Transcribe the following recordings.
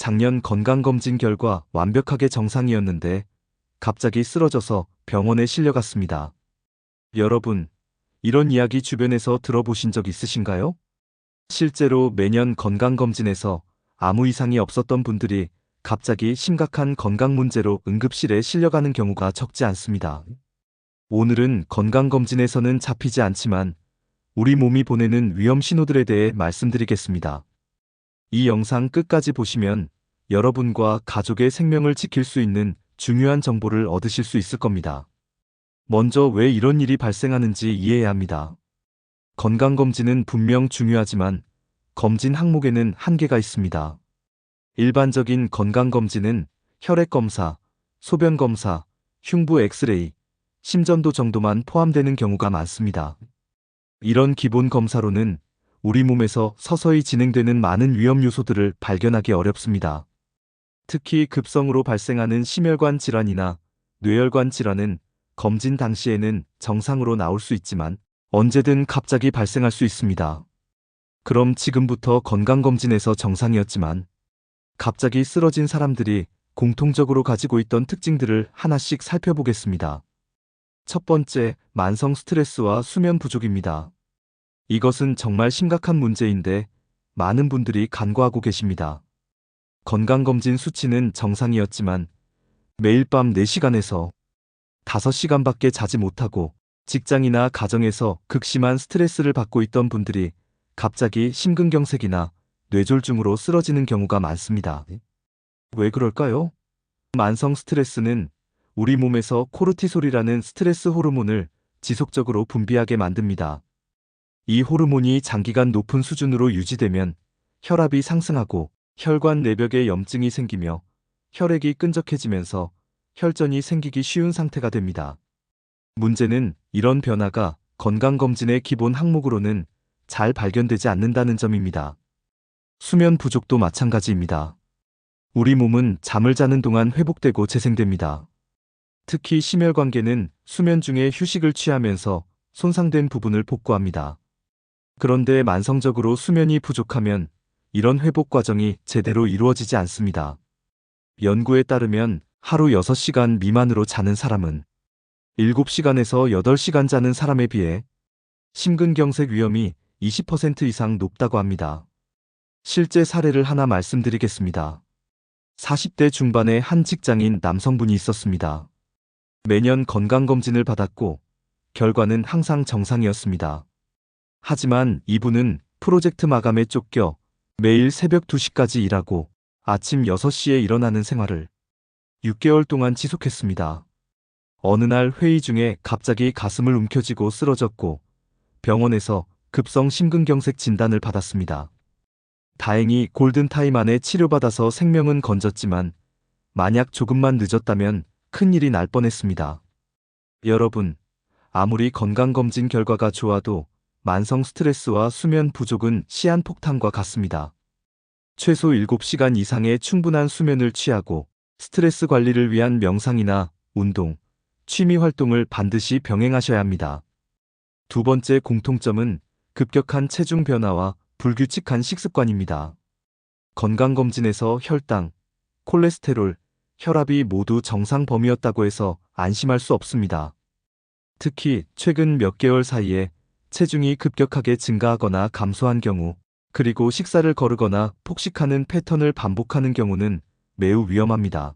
작년 건강검진 결과 완벽하게 정상이었는데 갑자기 쓰러져서 병원에 실려갔습니다. 여러분, 이런 이야기 주변에서 들어보신 적 있으신가요? 실제로 매년 건강검진에서 아무 이상이 없었던 분들이 갑자기 심각한 건강 문제로 응급실에 실려가는 경우가 적지 않습니다. 오늘은 건강검진에서는 잡히지 않지만 우리 몸이 보내는 위험 신호들에 대해 말씀드리겠습니다. 이 영상 끝까지 보시면 여러분과 가족의 생명을 지킬 수 있는 중요한 정보를 얻으실 수 있을 겁니다. 먼저 왜 이런 일이 발생하는지 이해해야 합니다. 건강검진은 분명 중요하지만 검진 항목에는 한계가 있습니다. 일반적인 건강검진은 혈액검사, 소변검사, 흉부 엑스레이, 심전도 정도만 포함되는 경우가 많습니다. 이런 기본 검사로는 우리 몸에서 서서히 진행되는 많은 위험 요소들을 발견하기 어렵습니다. 특히 급성으로 발생하는 심혈관 질환이나 뇌혈관 질환은 검진 당시에는 정상으로 나올 수 있지만 언제든 갑자기 발생할 수 있습니다. 그럼 지금부터 건강검진에서 정상이었지만 갑자기 쓰러진 사람들이 공통적으로 가지고 있던 특징들을 하나씩 살펴보겠습니다. 첫 번째, 만성 스트레스와 수면 부족입니다. 이것은 정말 심각한 문제인데 많은 분들이 간과하고 계십니다. 건강검진 수치는 정상이었지만 매일 밤 4시간에서 5시간밖에 자지 못하고 직장이나 가정에서 극심한 스트레스를 받고 있던 분들이 갑자기 심근경색이나 뇌졸중으로 쓰러지는 경우가 많습니다. 왜 그럴까요? 만성 스트레스는 우리 몸에서 코르티솔이라는 스트레스 호르몬을 지속적으로 분비하게 만듭니다. 이 호르몬이 장기간 높은 수준으로 유지되면 혈압이 상승하고 혈관 내벽에 염증이 생기며 혈액이 끈적해지면서 혈전이 생기기 쉬운 상태가 됩니다. 문제는 이런 변화가 건강검진의 기본 항목으로는 잘 발견되지 않는다는 점입니다. 수면 부족도 마찬가지입니다. 우리 몸은 잠을 자는 동안 회복되고 재생됩니다. 특히 심혈관계는 수면 중에 휴식을 취하면서 손상된 부분을 복구합니다. 그런데 만성적으로 수면이 부족하면 이런 회복 과정이 제대로 이루어지지 않습니다. 연구에 따르면 하루 6시간 미만으로 자는 사람은 7시간에서 8시간 자는 사람에 비해 심근경색 위험이 20% 이상 높다고 합니다. 실제 사례를 하나 말씀드리겠습니다. 40대 중반의 한 직장인 남성분이 있었습니다. 매년 건강검진을 받았고 결과는 항상 정상이었습니다. 하지만 이분은 프로젝트 마감에 쫓겨 매일 새벽 2시까지 일하고 아침 6시에 일어나는 생활을 6개월 동안 지속했습니다. 어느 날 회의 중에 갑자기 가슴을 움켜쥐고 쓰러졌고 병원에서 급성 심근경색 진단을 받았습니다. 다행히 골든타임 안에 치료받아서 생명은 건졌지만 만약 조금만 늦었다면 큰일이 날 뻔했습니다. 여러분, 아무리 건강검진 결과가 좋아도 만성 스트레스와 수면 부족은 시한폭탄과 같습니다. 최소 7시간 이상의 충분한 수면을 취하고 스트레스 관리를 위한 명상이나 운동, 취미 활동을 반드시 병행하셔야 합니다. 두 번째 공통점은 급격한 체중 변화와 불규칙한 식습관입니다. 건강검진에서 혈당, 콜레스테롤, 혈압이 모두 정상 범위였다고 해서 안심할 수 없습니다. 특히 최근 몇 개월 사이에 체중이 급격하게 증가하거나 감소한 경우, 그리고 식사를 거르거나 폭식하는 패턴을 반복하는 경우는 매우 위험합니다.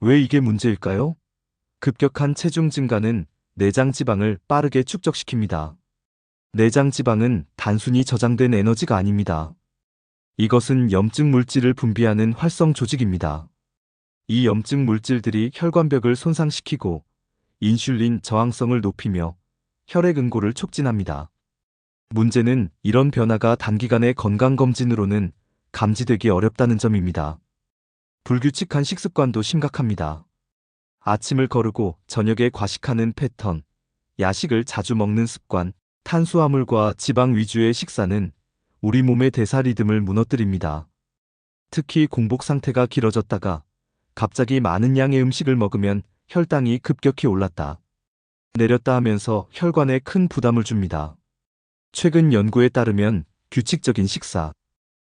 왜 이게 문제일까요? 급격한 체중 증가는 내장 지방을 빠르게 축적시킵니다. 내장 지방은 단순히 저장된 에너지가 아닙니다. 이것은 염증 물질을 분비하는 활성 조직입니다. 이 염증 물질들이 혈관벽을 손상시키고 인슐린 저항성을 높이며 혈액 응고를 촉진합니다. 문제는 이런 변화가 단기간의 건강검진으로는 감지되기 어렵다는 점입니다. 불규칙한 식습관도 심각합니다. 아침을 거르고 저녁에 과식하는 패턴, 야식을 자주 먹는 습관, 탄수화물과 지방 위주의 식사는 우리 몸의 대사 리듬을 무너뜨립니다. 특히 공복 상태가 길어졌다가 갑자기 많은 양의 음식을 먹으면 혈당이 급격히 올랐다. 내렸다 하면서 혈관에 큰 부담을 줍니다. 최근 연구에 따르면 규칙적인 식사,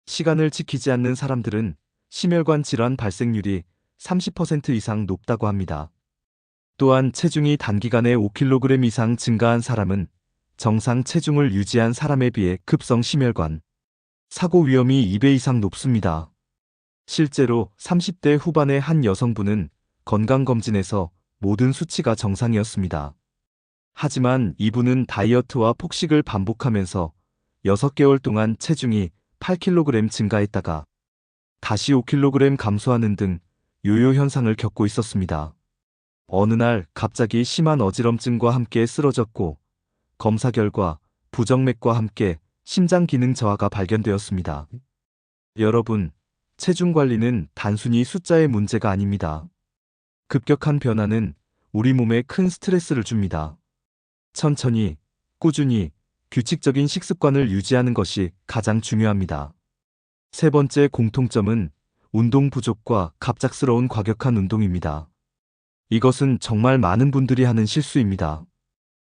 시간을 지키지 않는 사람들은 심혈관 질환 발생률이 30% 이상 높다고 합니다. 또한 체중이 단기간에 5kg 이상 증가한 사람은 정상 체중을 유지한 사람에 비해 급성 심혈관 사고 위험이 2배 이상 높습니다. 실제로 30대 후반의 한 여성분은 건강검진에서 모든 수치가 정상이었습니다. 하지만 이분은 다이어트와 폭식을 반복하면서 6개월 동안 체중이 8kg 증가했다가 다시 5kg 감소하는 등 요요 현상을 겪고 있었습니다. 어느 날 갑자기 심한 어지럼증과 함께 쓰러졌고 검사 결과 부정맥과 함께 심장 기능 저하가 발견되었습니다. 여러분, 체중 관리는 단순히 숫자의 문제가 아닙니다. 급격한 변화는 우리 몸에 큰 스트레스를 줍니다. 천천히, 꾸준히, 규칙적인 식습관을 유지하는 것이 가장 중요합니다. 세 번째 공통점은 운동 부족과 갑작스러운 과격한 운동입니다. 이것은 정말 많은 분들이 하는 실수입니다.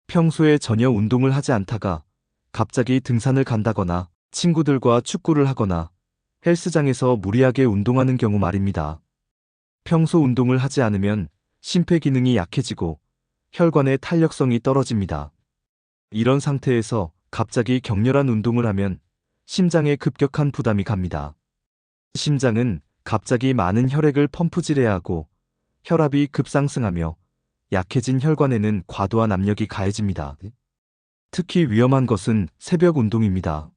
평소에 전혀 운동을 하지 않다가 갑자기 등산을 간다거나 친구들과 축구를 하거나 헬스장에서 무리하게 운동하는 경우 말입니다. 평소 운동을 하지 않으면 심폐 기능이 약해지고 혈관의 탄력성이 떨어집니다. 이런 상태에서 갑자기 격렬한 운동을 하면 심장에 급격한 부담이 갑니다. 심장은 갑자기 많은 혈액을 펌프질해야 하고 혈압이 급상승하며 약해진 혈관에는 과도한 압력이 가해집니다. 특히 위험한 것은 새벽 운동입니다.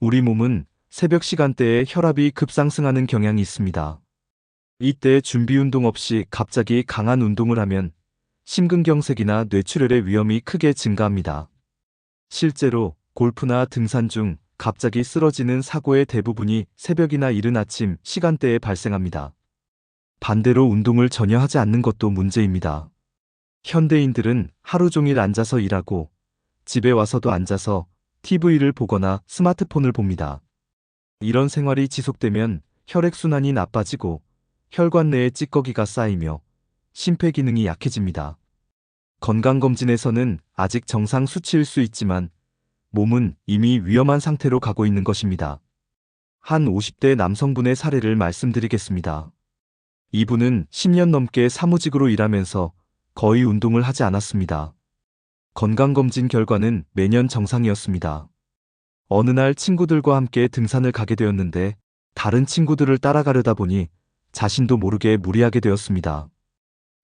우리 몸은 새벽 시간대에 혈압이 급상승하는 경향이 있습니다. 이때 준비 운동 없이 갑자기 강한 운동을 하면 심근경색이나 뇌출혈의 위험이 크게 증가합니다. 실제로 골프나 등산 중 갑자기 쓰러지는 사고의 대부분이 새벽이나 이른 아침 시간대에 발생합니다. 반대로 운동을 전혀 하지 않는 것도 문제입니다. 현대인들은 하루 종일 앉아서 일하고 집에 와서도 앉아서 TV를 보거나 스마트폰을 봅니다. 이런 생활이 지속되면 혈액순환이 나빠지고 혈관 내에 찌꺼기가 쌓이며 심폐 기능이 약해집니다. 건강검진에서는 아직 정상 수치일 수 있지만 몸은 이미 위험한 상태로 가고 있는 것입니다. 한 50대 남성분의 사례를 말씀드리겠습니다. 이분은 10년 넘게 사무직으로 일하면서 거의 운동을 하지 않았습니다. 건강검진 결과는 매년 정상이었습니다. 어느 날 친구들과 함께 등산을 가게 되었는데 다른 친구들을 따라가려다 보니 자신도 모르게 무리하게 되었습니다.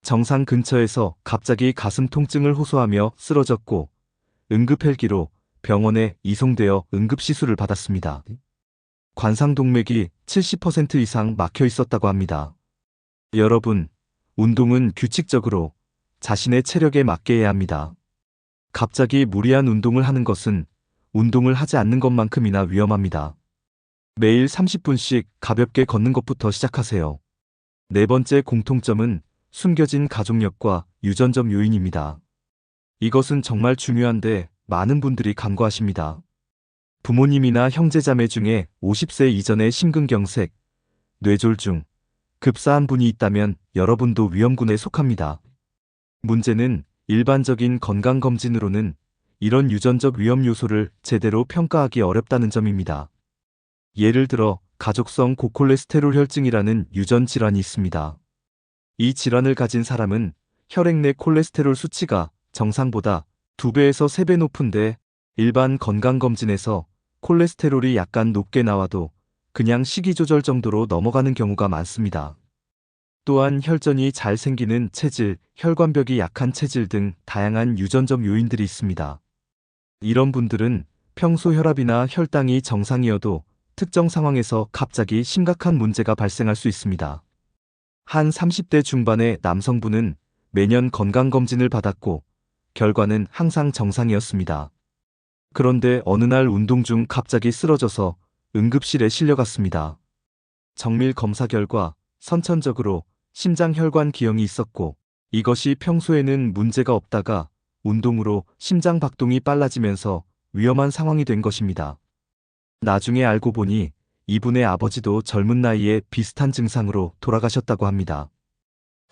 정상 근처에서 갑자기 가슴 통증을 호소하며 쓰러졌고 응급 헬기로 병원에 이송되어 응급 시술을 받았습니다. 관상동맥이 70% 이상 막혀 있었다고 합니다. 여러분, 운동은 규칙적으로 자신의 체력에 맞게 해야 합니다. 갑자기 무리한 운동을 하는 것은 운동을 하지 않는 것만큼이나 위험합니다. 매일 30분씩 가볍게 걷는 것부터 시작하세요. 네 번째 공통점은 숨겨진 가족력과 유전적 요인입니다. 이것은 정말 중요한데 많은 분들이 간과하십니다. 부모님이나 형제자매 중에 50세 이전의 심근경색, 뇌졸중, 급사한 분이 있다면 여러분도 위험군에 속합니다. 문제는 일반적인 건강검진으로는 이런 유전적 위험 요소를 제대로 평가하기 어렵다는 점입니다. 예를 들어 가족성 고콜레스테롤 혈증이라는 유전 질환이 있습니다. 이 질환을 가진 사람은 혈액 내 콜레스테롤 수치가 정상보다 2배에서 3배 높은데 일반 건강검진에서 콜레스테롤이 약간 높게 나와도 그냥 식이 조절 정도로 넘어가는 경우가 많습니다. 또한 혈전이 잘 생기는 체질, 혈관벽이 약한 체질 등 다양한 유전적 요인들이 있습니다. 이런 분들은 평소 혈압이나 혈당이 정상이어도 특정 상황에서 갑자기 심각한 문제가 발생할 수 있습니다. 한 30대 중반의 남성분은 매년 건강검진을 받았고 결과는 항상 정상이었습니다. 그런데 어느 날 운동 중 갑자기 쓰러져서 응급실에 실려갔습니다. 정밀 검사 결과 선천적으로 심장 혈관 기형이 있었고 이것이 평소에는 문제가 없다가 운동으로 심장 박동이 빨라지면서 위험한 상황이 된 것입니다. 나중에 알고 보니 이분의 아버지도 젊은 나이에 비슷한 증상으로 돌아가셨다고 합니다.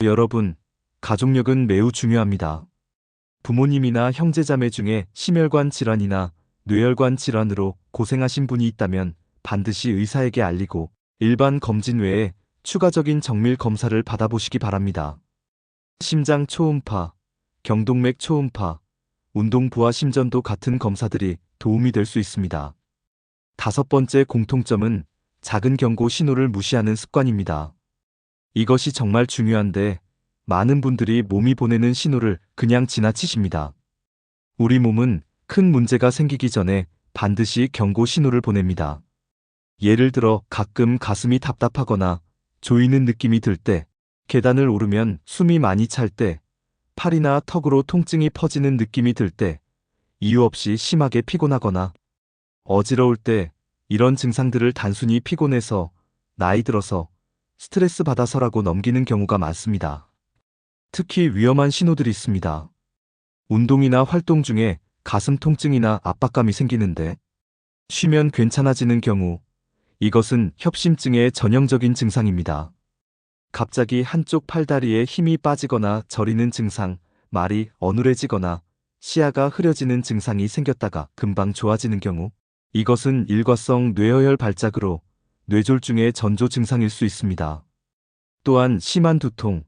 여러분, 가족력은 매우 중요합니다. 부모님이나 형제자매 중에 심혈관 질환이나 뇌혈관 질환으로 고생하신 분이 있다면 반드시 의사에게 알리고 일반 검진 외에 추가적인 정밀 검사를 받아보시기 바랍니다. 심장 초음파, 경동맥 초음파, 운동부와 심전도 같은 검사들이 도움이 될 수 있습니다. 다섯 번째 공통점은 작은 경고 신호를 무시하는 습관입니다. 이것이 정말 중요한데 많은 분들이 몸이 보내는 신호를 그냥 지나치십니다. 우리 몸은 큰 문제가 생기기 전에 반드시 경고 신호를 보냅니다. 예를 들어 가끔 가슴이 답답하거나 조이는 느낌이 들 때, 계단을 오르면 숨이 많이 찰 때, 팔이나 턱으로 통증이 퍼지는 느낌이 들 때, 이유 없이 심하게 피곤하거나 어지러울 때 이런 증상들을 단순히 피곤해서 나이 들어서 스트레스 받아서라고 넘기는 경우가 많습니다. 특히 위험한 신호들이 있습니다. 운동이나 활동 중에 가슴 통증이나 압박감이 생기는데 쉬면 괜찮아지는 경우 이것은 협심증의 전형적인 증상입니다. 갑자기 한쪽 팔다리에 힘이 빠지거나 저리는 증상, 말이 어눌해지거나 시야가 흐려지는 증상이 생겼다가 금방 좋아지는 경우 이것은 일과성 뇌어혈 발작으로 뇌졸중의 전조 증상일 수 있습니다. 또한 심한 두통,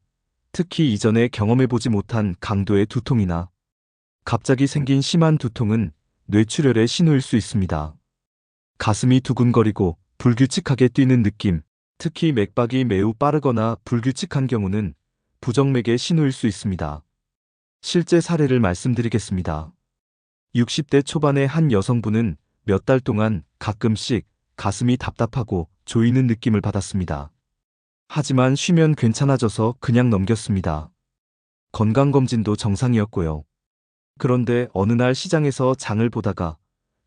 특히 이전에 경험해보지 못한 강도의 두통이나 갑자기 생긴 심한 두통은 뇌출혈의 신호일 수 있습니다. 가슴이 두근거리고 불규칙하게 뛰는 느낌, 특히 맥박이 매우 빠르거나 불규칙한 경우는 부정맥의 신호일 수 있습니다. 실제 사례를 말씀드리겠습니다. 60대 초반의 한 여성분은 몇 달 동안 가끔씩 가슴이 답답하고 조이는 느낌을 받았습니다. 하지만 쉬면 괜찮아져서 그냥 넘겼습니다. 건강검진도 정상이었고요. 그런데 어느 날 시장에서 장을 보다가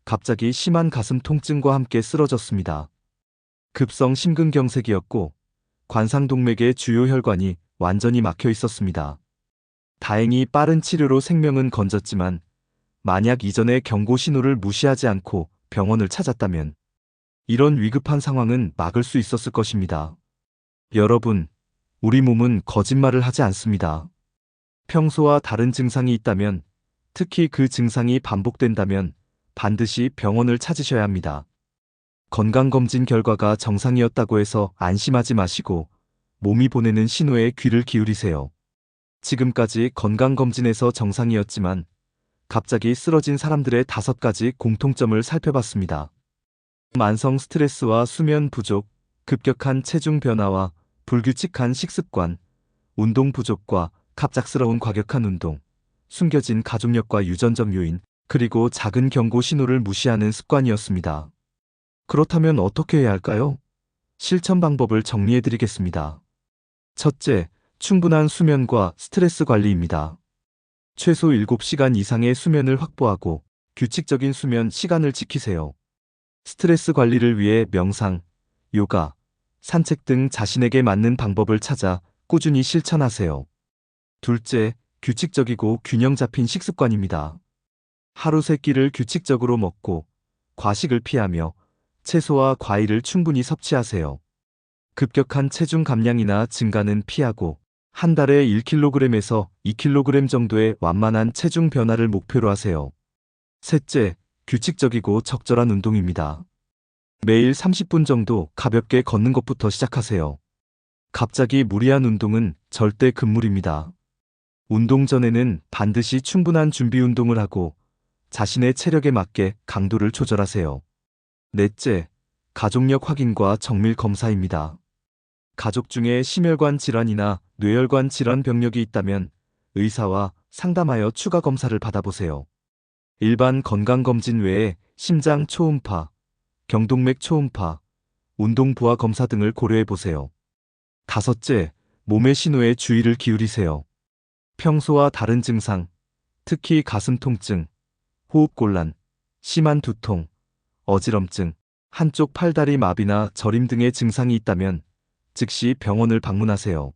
갑자기 심한 가슴 통증과 함께 쓰러졌습니다. 급성 심근경색이었고 관상동맥의 주요 혈관이 완전히 막혀 있었습니다. 다행히 빠른 치료로 생명은 건졌지만 만약 이전에 경고 신호를 무시하지 않고 병원을 찾았다면 이런 위급한 상황은 막을 수 있었을 것입니다. 여러분, 우리 몸은 거짓말을 하지 않습니다. 평소와 다른 증상이 있다면, 특히 그 증상이 반복된다면 반드시 병원을 찾으셔야 합니다. 건강검진 결과가 정상이었다고 해서 안심하지 마시고 몸이 보내는 신호에 귀를 기울이세요. 지금까지 건강검진에서 정상이었지만 갑자기 쓰러진 사람들의 다섯 가지 공통점을 살펴봤습니다. 만성 스트레스와 수면 부족, 급격한 체중 변화와 불규칙한 식습관, 운동 부족과 갑작스러운 과격한 운동, 숨겨진 가족력과 유전적 요인, 그리고 작은 경고 신호를 무시하는 습관이었습니다. 그렇다면 어떻게 해야 할까요? 실천 방법을 정리해 드리겠습니다. 첫째, 충분한 수면과 스트레스 관리입니다. 최소 7시간 이상의 수면을 확보하고 규칙적인 수면 시간을 지키세요. 스트레스 관리를 위해 명상, 요가, 산책 등 자신에게 맞는 방법을 찾아 꾸준히 실천하세요. 둘째, 규칙적이고 균형 잡힌 식습관입니다. 하루 세 끼를 규칙적으로 먹고 과식을 피하며 채소와 과일을 충분히 섭취하세요. 급격한 체중 감량이나 증가는 피하고 한 달에 1kg에서 2kg 정도의 완만한 체중 변화를 목표로 하세요. 셋째, 규칙적이고 적절한 운동입니다. 매일 30분 정도 가볍게 걷는 것부터 시작하세요. 갑자기 무리한 운동은 절대 금물입니다. 운동 전에는 반드시 충분한 준비 운동을 하고 자신의 체력에 맞게 강도를 조절하세요. 넷째, 가족력 확인과 정밀 검사입니다. 가족 중에 심혈관 질환이나 뇌혈관 질환 병력이 있다면 의사와 상담하여 추가 검사를 받아보세요. 일반 건강검진 외에 심장 초음파, 경동맥 초음파, 운동 부하 검사 등을 고려해 보세요. 다섯째, 몸의 신호에 주의를 기울이세요. 평소와 다른 증상, 특히 가슴 통증, 호흡곤란, 심한 두통, 어지럼증, 한쪽 팔다리 마비나 저림 등의 증상이 있다면 즉시 병원을 방문하세요.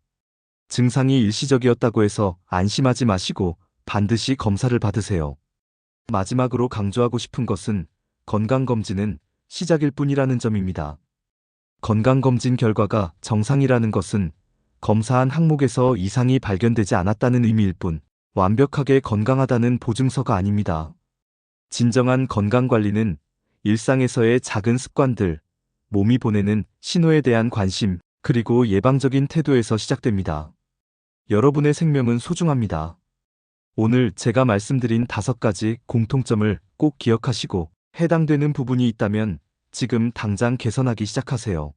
증상이 일시적이었다고 해서 안심하지 마시고 반드시 검사를 받으세요. 마지막으로 강조하고 싶은 것은 건강검진은 시작일 뿐이라는 점입니다. 건강검진 결과가 정상이라는 것은 검사한 항목에서 이상이 발견되지 않았다는 의미일 뿐 완벽하게 건강하다는 보증서가 아닙니다. 진정한 건강관리는 일상에서의 작은 습관들, 몸이 보내는 신호에 대한 관심, 그리고 예방적인 태도에서 시작됩니다. 여러분의 생명은 소중합니다. 오늘 제가 말씀드린 다섯 가지 공통점을 꼭 기억하시고 해당되는 부분이 있다면 지금 당장 개선하기 시작하세요.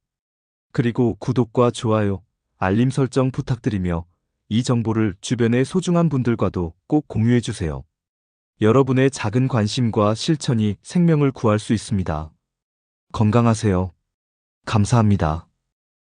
그리고 구독과 좋아요, 알림 설정 부탁드리며 이 정보를 주변의 소중한 분들과도 꼭 공유해 주세요. 여러분의 작은 관심과 실천이 생명을 구할 수 있습니다. 건강하세요. 감사합니다.